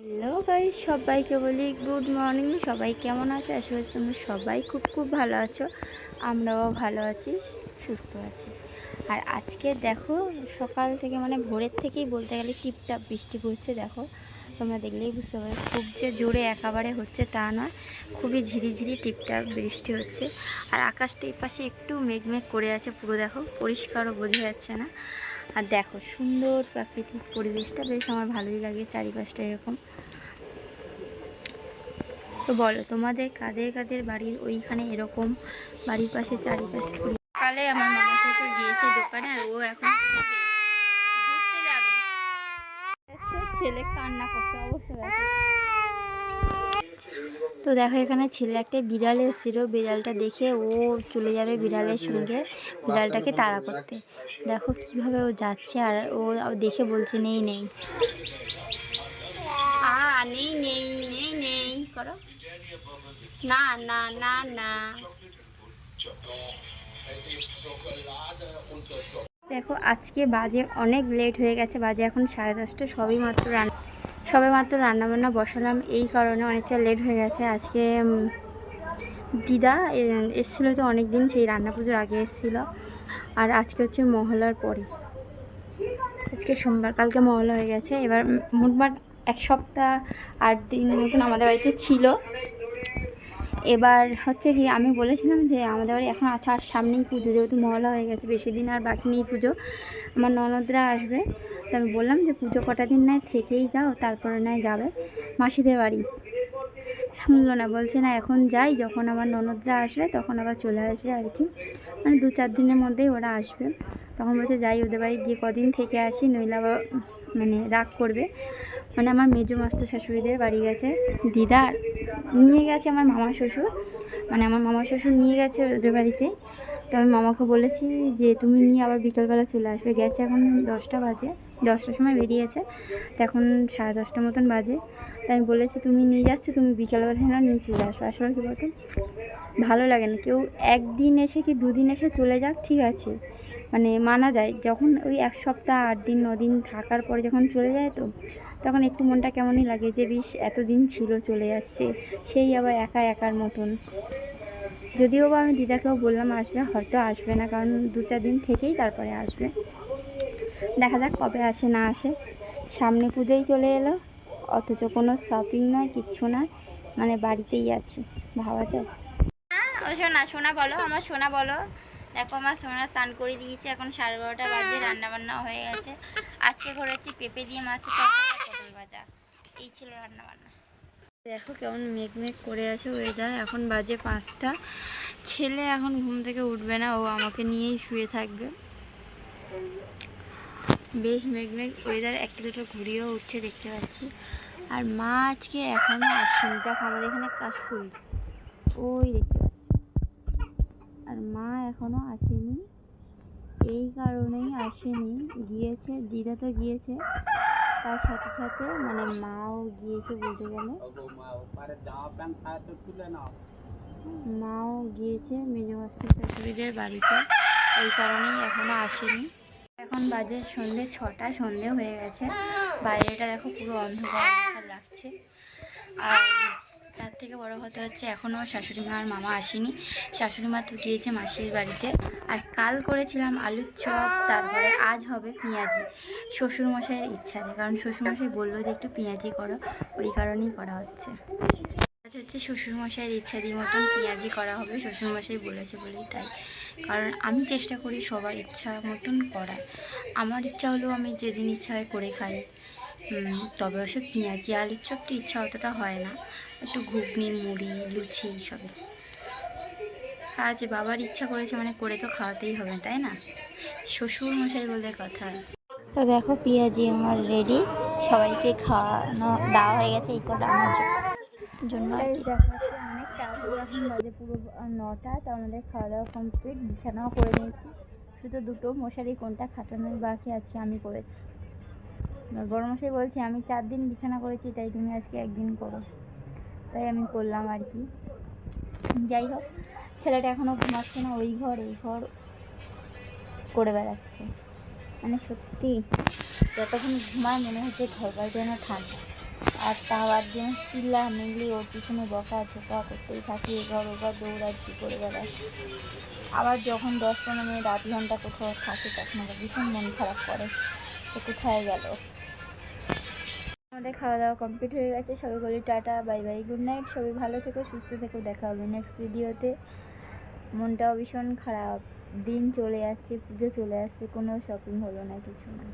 Hello guy সবাইকে বলি good morning. সবাই কেমন আছো? আশা করছি তোমরা সবাই খুব খুব ভালো আছো। আমরাও ভালো আছি, সুস্থ আছি। আর আজকে দেখো, সকাল থেকে মানে ভোরের থেকেই বলতে গেলে টিপটাপ বৃষ্টি পড়ছে, দেখো। তোমরা দেখলেই বুঝতে পারো খুব যে জোরে একেবারে হচ্ছে তা নয়। খুবই ঝিরিঝিরি টিপটাপ বৃষ্টি হচ্ছে। আর আকাশটা এই পাশে একটু মেঘমেঘ করে আছে, পুরো দেখো, পরিষ্কারও বোঝা যাচ্ছে না। আর দেখো, সুন্দর প্রাকৃতিক পরিবেশটা, বেশ আমার ভালোই লাগে চারিপাশটা এরকম। তো বলো তোমাদের কাদের কাদের বাড়ির ওইখানে এরকম বাড়ির পাশে চারিপাশে সকালে আমার মামা শ্বশুর গিয়েছে দোকানে আর ও এখন ঘুরতে যাবে। ছেলে কান্না করতে অবশ্যই তো দেখো এখানে ছেলে একটা বিড়াল এসেছিল। বিড়ালটা দেখে ও চলে যাবে বিড়ালের সঙ্গে বিড়ালটাকে তাড়া করতে। দেখো কীভাবে ও যাচ্ছে আর ও দেখে বলছে নেই নেই। আ নেই নেই নেই নেই করো। না না না না দেখো, আজকে বাজে অনেক লেট হয়ে গেছে, বাজে এখন সাড়ে দশটা সবই মাত্র রান্না সবে মাত্র রান্নাবান্না বসালাম, এই কারণে অনেকটা লেট হয়ে গেছে। আজকে দিদা এসেছিল তো অনেক দিন সেই রান্না পুজোর আগে এসেছিল। আর আজকে হচ্ছে মহলার পরে। আজকে সোমবার, কালকে মহলা হয়ে গেছে। এবার মোটমাট এক সপ্তাহ আট দিন মতন আমাদের বাড়িতে ছিল। এবার হচ্ছে কি আমি বলেছিলাম যে আমাদের বাড়ি এখন আছে, আর সামনেই পুজো, যেহেতু মহলা হয়ে গেছে বেশি দিন আর বাকি নেই পুজো, আমার ননদরা আসবে। তো আমি বললাম যে পুজো কটা দিন নয় থেকেই যাও, তারপরে নয় যাবে মাসিদের বাড়ি। শুনলো না, বলছে, না, এখন যাই। যখন আমার ননদরা আসবে, তখন আবার চলে আসবে আর কি। মানে দু চার দিনের মধ্যেই ওরা আসবে। তখন বলছে, যাই, ওদের বাড়ি গিয়ে কদিন থেকে আসি, নইলে আবার মানে রাগ করবে। মানে আমার মেজো মাস্টার শাশুড়িদের বাড়ি গেছে, দিদার নিয়ে গেছে আমার মামা শ্বশুর। মানে আমার মামা শ্বশুর নিয়ে গেছে ওদের বাড়িতে। তো আমি মামাকে বলেছি যে, তুমি নিয়ে আবার বিকালবেলা চলে আসবে। গেছে এখন দশটা বাজে, দশটার সময় বেরিয়েছে। তো এখন সাড়ে দশটা মতন বাজে। তাই আমি বলেছি, তুমি নিয়ে যাচ্ছ, তুমি বিকালবেলা না নিয়ে চলে আসবে আসলে কী বলতো, ভালো লাগে না। কেউ একদিন এসে কি দুদিন এসে চলে যাক, ঠিক আছে। মানে মানা যায়। যখন ওই এক সপ্তাহ, আট দিন দিন থাকার পরে যখন চলে যায় তো, তখন একটু মনটা কেমনই লাগে যে, বেশ, এতদিন ছিল চলে যাচ্ছে। সেই আবার একা, একার মতন। যদিও বা আমি দিদাকেও বললাম আসবে, হয়তো আসবে না, কারণ দু চার দিন থেকেই তারপরে আসবে। দেখা যাক কবে আসে না আসে। সামনে পুজোই চলে এলো, অথচ কোনো শপিং নয়, কিচ্ছু না মানে বাড়িতেই আছি। ভাবা যায় ও সোনা সোনা বলো, আমার সোনা বলো। দেখো, আমার সোনা স্নান করে দিয়েছে, এখন সাড়ে বারোটা বাজে রান্না বান্না হয়ে গেছে। আজকে করেছি পেঁপে দিয়ে মাছের ভাজা। এই ছিল রান্না বান্না দেখো কেমন মেঘ মেঘ করে আছে ওয়েদার এখন বাজে পাঁচটা। ছেলে এখন ঘুম থেকে উঠবে না, ও আমাকে নিয়েই শুয়ে থাকবে। বেশ মেঘ মেঘ ওয়েদার একটা দুটো ঘুরিয়েও উঠছে দেখতে পাচ্ছি। আর মা আজকে এখনও আসেনি, দেখো আমাদের এখানে কাজ কাশফুল। ওই দেখতে আর মা এখনও আসেনি, এই কারণেই আসেনি, গিয়েছে, দিদা তো গিয়েছে। তার সাথে সাথে মানে মাও গিয়েছে বলতে গেলে। মাও গিয়েছে মেজো মাস্টার শাশুড়িদের বাড়িতে এই কারণেই এখনও আসেনি। এখন বাজে সন্ধে ছটা সন্ধে হয়ে গেছে। বাইরেটা দেখো পুরো অন্ধকার লাগছে। আর তার থেকে বড় কথা হচ্ছে এখনও শাশুড়ি মা আর মামা আসেনি। শাশুড়ি মা তো গিয়েছে মাসির বাড়িতে। আর কাল করেছিলাম আলুর চপ তারপরে আজ হবে পেঁয়াজি। শ্বশুরমশাইয়ের ইচ্ছাতে কারণ শ্বশুরমশাই বলল যে একটু পেঁয়াজি করো, ওই কারণেই করা হচ্ছে। আজ হচ্ছে শ্বশুরমশাইয়ের ইচ্ছা দিয়ে মতন পেঁয়াজি করা হবে, শ্বশুরমশাই বলেছে বলেই তাই। কারণ আমি চেষ্টা করি সবার ইচ্ছা মতন করার। আমার ইচ্ছা হলেও আমি যেদিন ইচ্ছা হয় করে খাই। তবে ওসব পেঁয়াজি আলুর চপটি ইচ্ছা অতটা হয় না। একটু ঘুগনি মুড়ি লুচি এইসবই। আজ বাবার ইচ্ছা করেছে মানে করে তো খাওয়াতেই হবে তাই না? শ্বশুর মশাই বলে কথা। তো দেখো পেঁয়াজি আমার রেডি সবাইকে খাওয়ানো দেওয়া হয়ে গেছে এই কটা আমার জন্য। অনেক তাড়াতাড়ি এখন বাজে পুরো নটা তো আমাদের খাওয়া দাওয়া কমপ্লিট বিছানাও করে নিয়েছি শুধু দুটো মশারি কোনটা খাটানোর বাকি আছে আমি করেছি। আমার বড় মশাই বলছে, আমি চার দিন বিছানা করেছি, তাই তুমি আজকে একদিন করো। তাই আমি করলাম আর কি। যাই হোক, ছেলেটা এখনও ঘুমাচ্ছে না, ওই ঘর, এই ঘর করে বেড়াচ্ছে। মানে সত্যি, যতক্ষণ ঘুমায় মনে হচ্ছে ঘর বাড়ি যেন ঠান্ডা। আর তা বাদ দিয়ে চিল্লা মিল্লি, ওর পিছনে বকা ঝোকা করতেই থাকি এঘর ওবার দৌড়াচ্ছি, করে বেড়াচ্ছি। আবার যখন দশ পনেরো মিনিট, আধ ঘণ্টা কোথাও থাকে, তখন আবার ভীষণ মন খারাপ করে। সে কোথায় গেল? আমাদের খাওয়া দাওয়া কমপ্লিট হয়ে গেছে। সবাই বলি tata bye bye good night সবাই ভালো থেকো, সুস্থ থেকো। দেখা হবে নেক্সট ভিডিওতে মনটাও ভীষণ খারাপ। দিন চলে যাচ্ছে, পুজো চলে আসছে, কোনো শপিং হলো না, কিছু না।